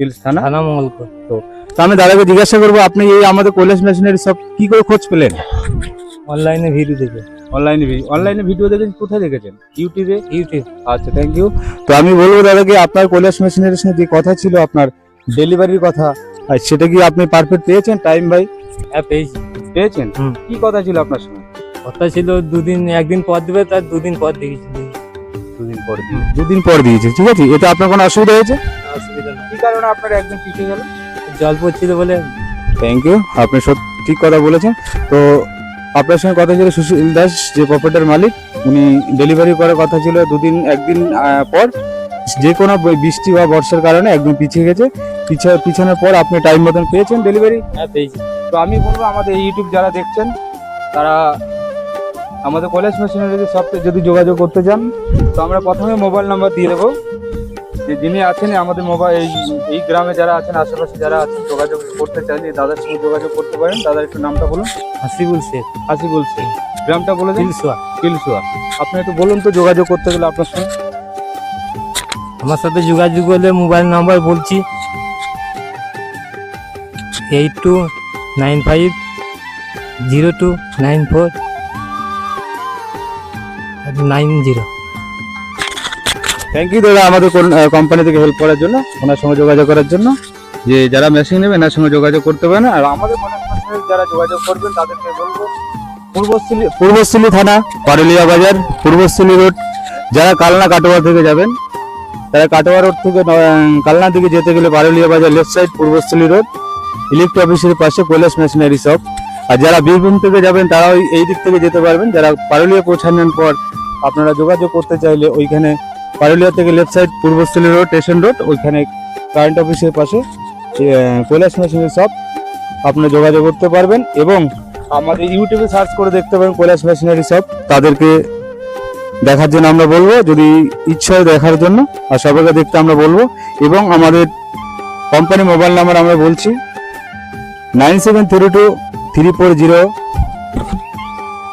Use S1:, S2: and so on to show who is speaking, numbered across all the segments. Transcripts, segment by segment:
S1: Hills থানা? তো আমি দাদাকে জিজ্ঞাসা করব আপনি এই আমাদের কৈলাস মেশিনারি সব কি করে খোঁজ পেলেন?
S2: অনলাইনে ভিডিও দেখে।
S1: অনলাইনে অনলাইনে ভিডিও দেখেছেন কোথায় দেখেছেন? ইউটিউবে
S2: ইউটিউব
S1: আচ্ছা থ্যাংক ইউ তো আমি বলব দাদাকে আপনার কৈলাস মেশিনারির সঙ্গে যে কথা ছিল আপনার ডেলিভারির কথা আর সেটা কি আপনি পারফেক্ট পেয়েছেন? টাইম ভাই
S2: হ্যাঁ পেয়েছি।
S1: পেয়েছেন। কি কথা ছিল আপনার সঙ্গে?
S2: কথা ছিল দুদিন একদিন পর দেবে তার দুদিন পর দেখেছি
S1: দুদিন পর দিয়ে দুদিন পর দিয়েছে ঠিক আছে? এতে আপনার কোনো অসুবিধা হয়েছে?
S2: অসুবিধা নেই
S1: কি কারণে আপনার একদিন পিছিয়ে গেল?
S2: জল পড়ছিল বলে।
S1: থ্যাংক ইউ আপনি সত্যি ঠিক কথা বলেছেন। তো আপনার সঙ্গে কথা ছিল সুশীল দাস যে প্রপার্টার মালিক উনি ডেলিভারি করার কথা ছিল দুদিন একদিন পর। যে কোনো বৃষ্টি বা বর্ষার কারণে একদম পিছিয়ে গেছে। পিছা- পিছানোর পর আপনি টাইম মতন পেয়েছেন ডেলিভারি
S2: হ্যাঁ পেয়েছি।
S1: তো আমি বলব আমাদের ইউটিউব যারা দেখছেন তারা আমাদের কলেজ মেশিনারি সবকে যদি যোগাযোগ করতে চান তো আমরা প্রথমে মোবাইল নাম্বার দিয়ে দেবো। যে যিনি আছেন আমাদের মোবাইল এই এই গ্রামে যারা আছেন আশেপাশে যারা আছেন যোগাযোগ করতে চাইলে দাদার সঙ্গে যোগাযোগ করতে পারেন। দাদার একটু নামটা বলুন।
S2: হাসিবুল শেখ।
S1: হাসিবুল শেখ। গ্রামটা বলে দিন।
S2: তিলসোয়া।
S1: কিলসুয়া আপনি একটু বলুন তো যোগাযোগ করতে গেলে আপনার সঙ্গে।
S2: আমার সাথে যোগাযোগ করলে মোবাইল নাম্বার বলছি। Eight two nine five zero two nine four nine zero.
S1: Thank you দাদা, আমাদের কোম্পানি থেকে হেল্প করার জন্য, ওনার সঙ্গে যোগাযোগ করার জন্য। যে যারা মেশিন নেবে, এনার সঙ্গে যোগাযোগ করতে পারেন আর আমাদের যারা যোগাযোগ করবেন, তাদেরকে বলব পূর্বস্থলী পূর্বস্থলী থানা, পারুলিয়া বাজার পূর্বস্থলী রোড। যারা কালনা কাটোয়া থেকে যাবেন, তারা কাটোয়া রোড থেকে কালনা দিকে যেতে গেলে পারুলিয়া বাজার left side Purbasthali road. Electric অফিসের পাশে কৈলাস মেশিনারি শপ আর যারা বীরভূম থেকে যাবেন এই- এই দিক থেকে যেতে পারবেন। যারা পারুলিয়া পৌঁছানোর পর আপনারা যোগাযোগ করতে চাইলে ওইখানে পারুলিয়া থেকে left side Purbasthali road station road ওইখানে কারেন্ট অফিসের পাশে কৈলাস মেশিনের শপ আপনারা যোগাযোগ করতে পারবেন এবং আমাদের ইউটিউবে সার্চ করে দেখতে পারেন কৈলাস মেশিনারি শপ তাদেরকে দেখার জন্য আমরা বলব, যদি ইচ্ছা হয় দেখার জন্য, আর সবাইকে দেখতে আমরা বলব, এবং আমাদের কোম্পানি মোবাইল নাম্বার আমরা বলছি nine seven three two three four zero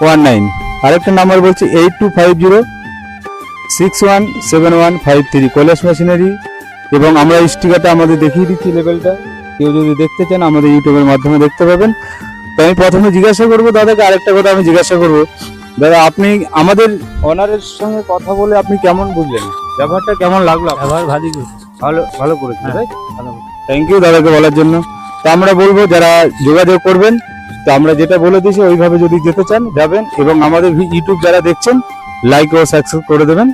S1: one nine আরেকটা নাম্বার বলছি eight two five zero six one seven one five three Kailash machinery এবং আমরা স্টিকারটা আমাদের দেখিয়ে দিচ্ছি লেভেলটা কেউ যদি দেখতে চান আমাদের ইউটিউবের মাধ্যমে দেখতে পাবেন। তো আমি প্রথমে জিজ্ঞাসা করব দাদাকে আরেকটা কথা আমি জিজ্ঞাসা করব। দাদা আপনি আমাদের অনারের সঙ্গে কথা বলে আপনি কেমন বুঝলেন? ব্যবহারটা কেমন লাগল?
S2: ব্যবহার করছে।
S1: ভালো ভালো করেছেন। তাই? থ্যাংক ইউ দাদাকে বলার জন্য। তো আমরা বলব যারা যোগাযোগ করবেন তো আমরা যেটা বলে দিয়েছি ওইভাবে যদি যেতে চান যাবেন এবং আমাদের ভি- ইউটিউব যারা দেখছেন লাইক ও সাবস্ক্রাইব করে দেবেন।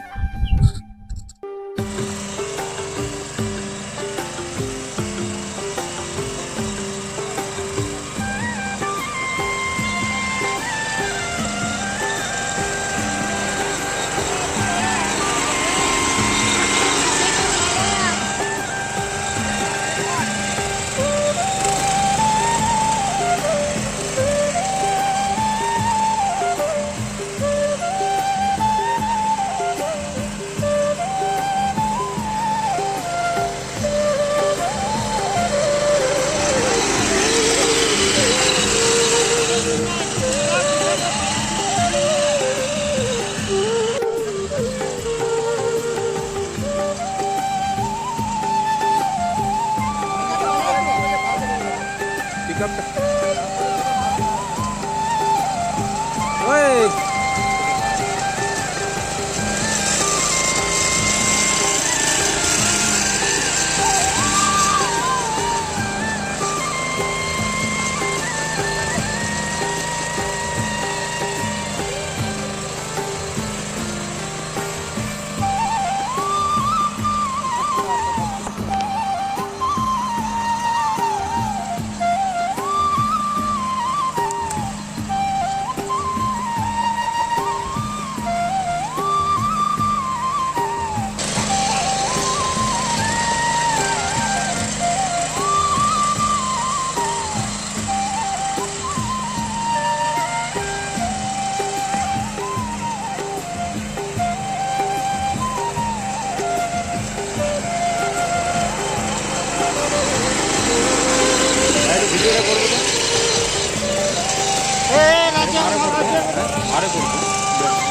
S1: আরে করব।